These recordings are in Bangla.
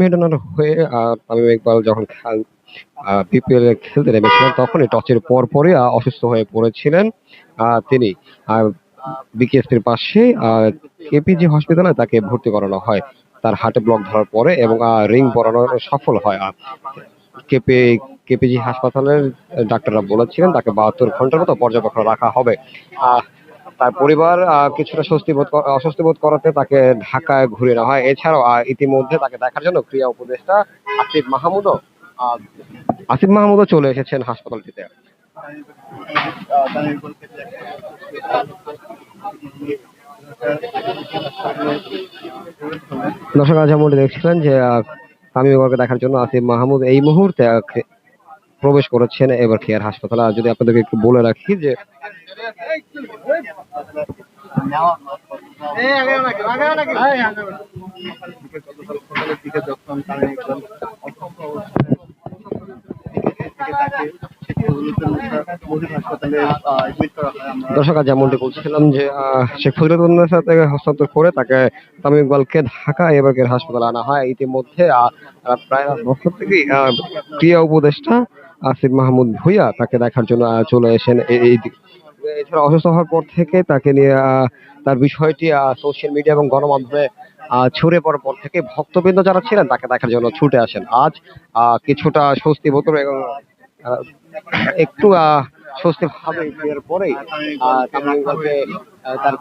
মেডোনার হয়ে তামিম ইকবাল যখন বিপিএল এ খেলতে নেমেছিলেন তখনই টসের পর পরই অসুস্থ হয়ে পড়েছিলেন তিনি। বিকেএসপির পাশে কেপিজি হসপিটালে তাকে ভর্তি করানো হয়। তার হার্টে ব্লক ধরার পরে এবং রিং পরানো সফল হয়। কেপি কেপিজি হাসপাতালের ডাক্তাররা বলেছিলেন তাকে বাহাত্তর ঘণ্টার মতো পর্যবেক্ষণ রাখা হবে। আহ, তার পরিবার কিছুটা স্বস্তি বোধ অস্বস্তি বোধ করাতে তাকে ঢাকায় ঘুরে নেওয়া হয়। এছাড়াও ইতিমধ্যে তাকে দেখার জন্য ক্রিয়া উপদেষ্টা আসিফ মাহমুদও আসিফ মাহমুদও চলে এসেছেন হাসপাতালটিতে। দর্শক, আজ দেখছিলেন যে তামিম ইকবালকে দেখার জন্য আসিফ মাহমুদ এই মুহূর্তে প্রবেশ করেছেন এবার কেয়ার হাসপাতালে। আর যদি আপনাদেরকে একটু বলে রাখি যে দর্শক যেমনটি বলছিলাম যে শেখ ফজলুদ্দিনের সাথে হস্তান্তর করে তাকে তামিম ইকবালকে ঢাকা এবার কেয়ার হাসপাতালে আনা হয়। ইতিমধ্যে প্রায় বছর থেকেই ক্রিয়া উপদেষ্টা আসিফ মাহমুদ ভুইয়া তাকে দেখার জন্য চলে এসেন এই এছাড়া অসুস্থ হওয়ার পর থেকে তাকে নিয়ে তার বিষয়টি সোশ্যাল মিডিয়া এবং গণমাধ্যমে ছড়িয়ে পড়ার পর থেকে ভক্তবৃন্দ যারা ছিলেন তাকে দেখার জন্য ছুটে আসেন। আজ কিছুটা স্বস্তি বোধ এবং একটু স্বস্তি ভাবে বিয়ের পরে তার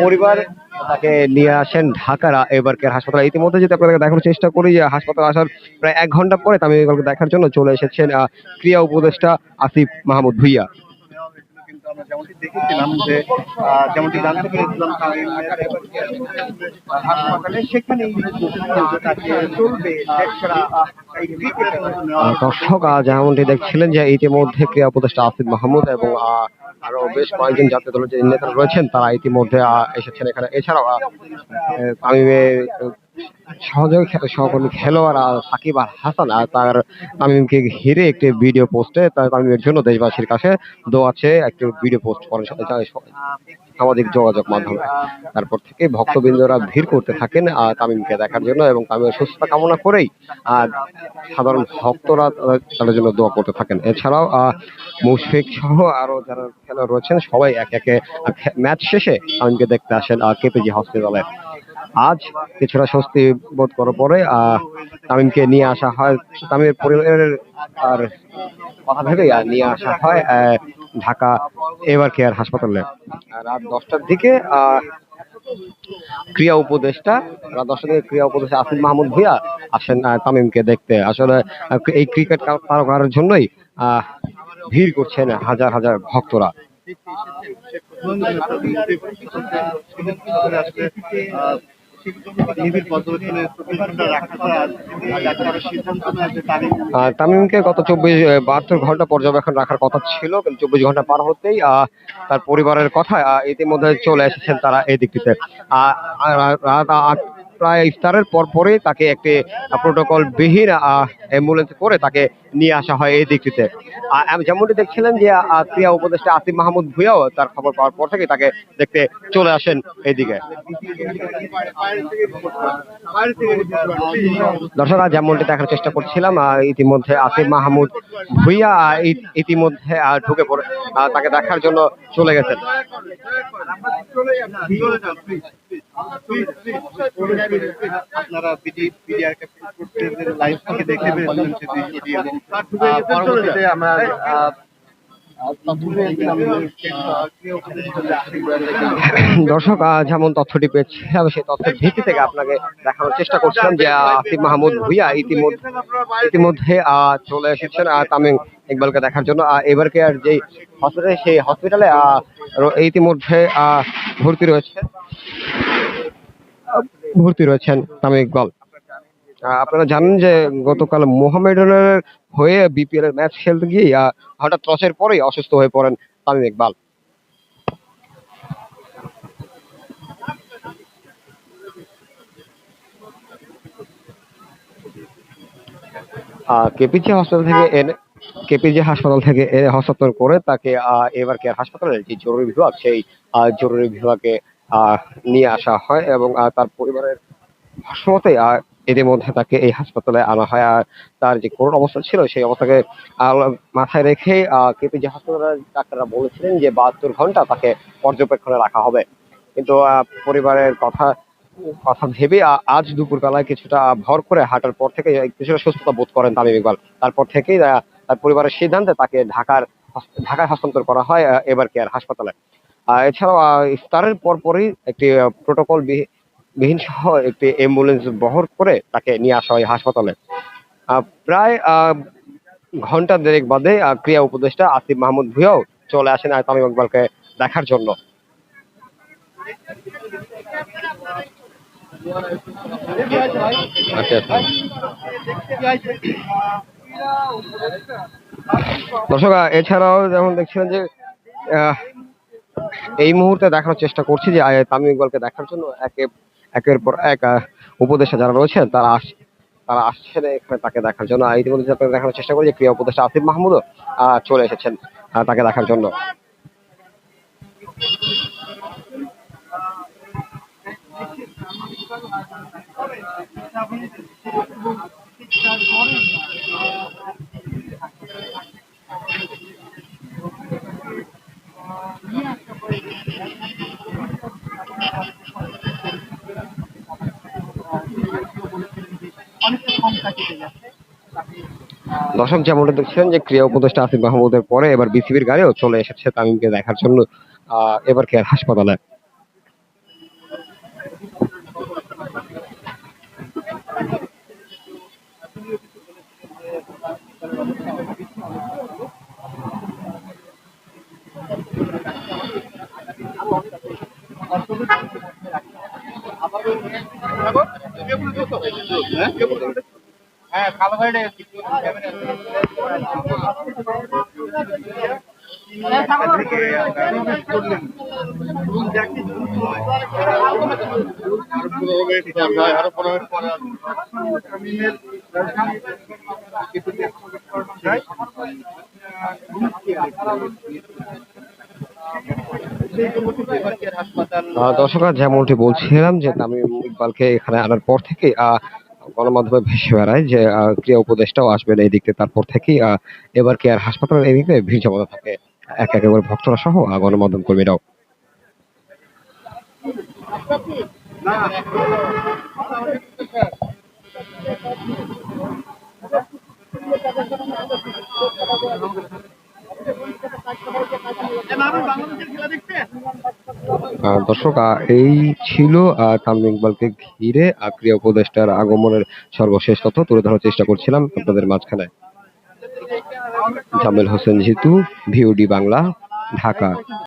পরিবার তাকে নিয়ে আসেন ঢাকার এবারকে হাসপাতাল। ইতিমধ্যে যদি আপনাদেরকে দেখানোর চেষ্টা করি যে হাসপাতালে আসার প্রায় এক ঘণ্টা পরে তামিম ইকবালকে দেখার জন্য চলে এসেছেন ক্রিয়া উপদেষ্টা আসিফ মাহমুদ ভুইয়া। যেমনটি দেখেছিলাম যে দর্শক যেমনটি দেখছিলেন যে ইতিমধ্যে ক্রিয়া উপদেষ্টা আসিফ মাহমুদ এবং আরও বেশ কয়েকজন জাতীয় দলের যে নেতারা রয়েছেন তারা ইতিমধ্যে এসেছেন এখানে। এছাড়াও আহ, সহযোগী সহকর্মী খেলোয়াড় সাকিব আল হাসান আর তার তামিমকে ঘিরে একটি ভিডিও পোস্টে তার তামিমের জন্য দেশবাসীর কাছে দোয়াচ্ছে একটি ভিডিও পোস্ট করেন সামাজিক যোগাযোগ মাধ্যমে। তারপর থেকে ভক্তবৃন্দরা ভিড় করতে থাকেন আহ, তামিমকে দেখার জন্য এবং তামিমের সুস্থতা কামনা করেই আহ, সাধারণ ভক্তরা তাদের জন্য দোয়া করতে থাকেন। এছাড়াও মুশফিক সহ আরও যারা খেলোয়াড় রয়েছেন সবাই একে একে ম্যাচ শেষে তামিমকে দেখতে আসেন কেপিজি হসপিটালে। আজ কিছুটা স্বস্তি বোধ করার পরে তামিমকে নিয়ে আসা হয়। তামিমের পরিবারের, আর কথা আর নিয়ে আসা হয় ঢাকা এবার কেয়ার হাসপাতালে। রাত দশটার দিকে ক্রিয়া উপদেষ্টা দিকে ক্রিয়া উপদেষ্টা আসিফ মাহমুদ ভুইয়া আসেন তামিমকে দেখতে। আসলে এই ক্রিকেট তারকার জন্যই ভিড় করছেন হাজার হাজার ভক্তরা। তামিমকে গত চব্বিশ বাহাত্তর ঘণ্টা পর্যবেক্ষণ রাখার কথা ছিল, কিন্তু চব্বিশ ঘণ্টা পার হতেই তার পরিবারের কথা ইতিমধ্যে চলে এসেছেন তারা এই দিকটিতে। রাত আট প্রায় ইফতারের পর পরেই তাকে একটি প্রোটোকল বিহীন অ্যাম্বুলেন্স করে তাকে নিয়ে আসা হয় এই দিকটিতে। যেমনটি দেখছিলেন যে ক্রিয়া উপদেষ্টা আসিফ মাহমুদ ভুইয়াও তার খবর পাওয়ার পর থেকে তাকে দেখতে চলে আসেন এইদিকে। দর্শকরা যেমনটি দেখার চেষ্টা করছিলাম ইতিমধ্যে আসিফ মাহমুদ ভুইয়া ইতিমধ্যে ঢুকে পড়ে তাকে দেখার জন্য চলে গেছেন। আপনারা বিডি বিডিআর লাইভ থেকে যে এবং পরবর্তীতে আমরা দর্শক যেমন তথ্যটি পেয়েছিলাম সেই তথ্যের ভিত্তি থেকে আপনাকে দেখানোর চেষ্টা করছিলাম যে আসিফ মাহমুদ ভুইয়া ইতিমধ্যে ইতিমধ্যে চলে এসেছেন তামিম ইকবালকে দেখার জন্য। আহ, এবারকে আর যেই হসপিটালে সেই হসপিটালে ইতিমধ্যে ভর্তি রয়েছে। ভর্তি রয়েছেন তামিম ইকবাল। আপনারা জানেন যে গতকাল মোহামেডানের হয়ে বিপিএল এর ম্যাচ খেলতে গিয়ে হঠাৎ টসের পরেই অসুস্থ হয়ে পড়েন তামিম ইকবাল। কেপিজি হাসপাতাল থেকে এনে কেপিজি হাসপাতাল থেকে এনে হস্তান্তর করে তাকে এবার কেয়ার হাসপাতালের যে জরুরি বিভাগ, সেই জরুরি বিভাগে নিয়ে আসা হয় এবং তার পরিবারের ভাষ্যমতে আহ, ইতিমধ্যে তাকে এই হাসপাতালে আনা হয়। আর তার যে করোনা অবস্থা ছিল সেই অবস্থাকে মাথায় রেখে যে হাসপাতালের ডাক্তাররা বলেছিলেন যে বাহাত্তর ঘণ্টা তাকে পর্যবেক্ষণে রাখা হবে। কিন্তু পরিবারের কথা কথা ভেবে আজ দুপুর বেলায় কিছুটা ভর করে হাঁটার পর থেকে কিছুটা সুস্থতা বোধ করেন তামিম ইকবাল। তারপর থেকেই তার পরিবারের সিদ্ধান্তে তাকে ঢাকার ঢাকায় হস্তান্তর করা হয় এবার কেয়ার হাসপাতালে। এছাড়াও আহ, ইফতারের পর পরই একটি প্রোটোকল বিহীন সহ একটি অ্যাম্বুলেন্স বহর করে তাকে নিয়ে আসা হয় হাসপাতালে। প্রায় ঘণ্টা দেড়েক বাদে ক্রিয়া উপদেষ্টা আসিফ মাহমুদ ভুঁইয়াও চলে আসেন তামিম ইকবালকে দেখার জন্য। আচ্ছা আচ্ছা। দর্শক এছাড়াও যেমন দেখছিলেন যে আহ, এই মুহূর্তে দেখানোর চেষ্টা করছি যে তামিম ইকবালকে দেখার জন্য একে একের পর এক আহ, উপদেষ্টা যারা রয়েছেন তারা আস তারা আসছেন এখানে তাকে দেখার জন্য। আর ইতিমধ্যে আপনাকে দেখানোর চেষ্টা করি যে ক্রিয়া উপদেষ্টা আসিফ মাহমুদও চলে এসেছেন তাকে দেখার জন্য। দর্শক যেমনটা দেখছিলেন যে ক্রিয়া উপদেষ্টা আসিফ মাহমুদের পরে এবার বিসিবির গাড়িও চলে এসেছে তামিমকে দেখার জন্য এবার কেয়ার হাসপাতালে। হ্যাঁ কালো গাড়ি দর্শকরা যেমনটি বলছিলাম যে তামিম ইকবালকে এখানে আনার পর থেকে গণমাধ্যমে ভেসে বেড়ায় যে ক্রিয়া উপদেষ্টাও আসবেন এই দিকে তারপর থেকেই এবার কি আর হাসপাতালের এদিকে ভিড় জমাতে থাকে? এক একেবারে ভক্তরা সহ গণমাধ্যম কর্মীরাও। আহ, দর্শক এই ছিল তামিম ইকবালকে ঘিরে আক্রিয় ক্রিয়া উপদেষ্টার আগমনের সর্বশেষ তথ্য তুলে ধরার চেষ্টা করছিলাম আপনাদের মাঝখানে। জামেল হোসেন জিতু, ভিওডি বাংলা, ঢাকা।